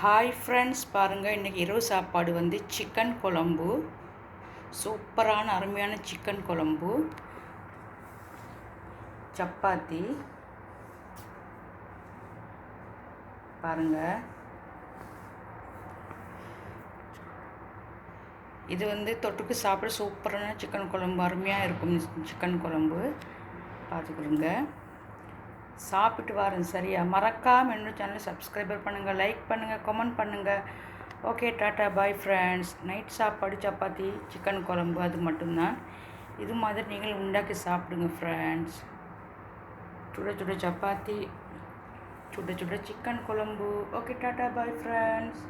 Hi friends பாருங்கள் இன்றைக்கி இரவு சாப்பாடு வந்து சிக்கன் குழம்பு. சூப்பரான அருமையான சிக்கன் குழம்பு. சப்பாத்தி. பாருங்கள் இது வந்து தொட்டுக்கு சாப்பிட சூப்பரான சிக்கன் குழம்பு அருமையாக இருக்கும் சிக்கன் குழம்பு. பார்த்துக்கிடுங்க சாப்பிட்டு வரேன் சரியா? மறக்காமல் என்னோட சேனலை சப்ஸ்கிரைபர் பண்ணுங்கள் லைக் பண்ணுங்கள் கமெண்ட் பண்ணுங்கள் okay tata bye friends night சாப்பாடு சப்பாத்தி சிக்கன் குழம்பு அது மட்டும்தான். இது மாதிரி நீங்கள் உண்டாக்கி சாப்பிடுங்க ஃப்ரெண்ட்ஸ் சுட சுட சப்பாத்தி சுட சுட சிக்கன் குழம்பு. Okay tata bye friends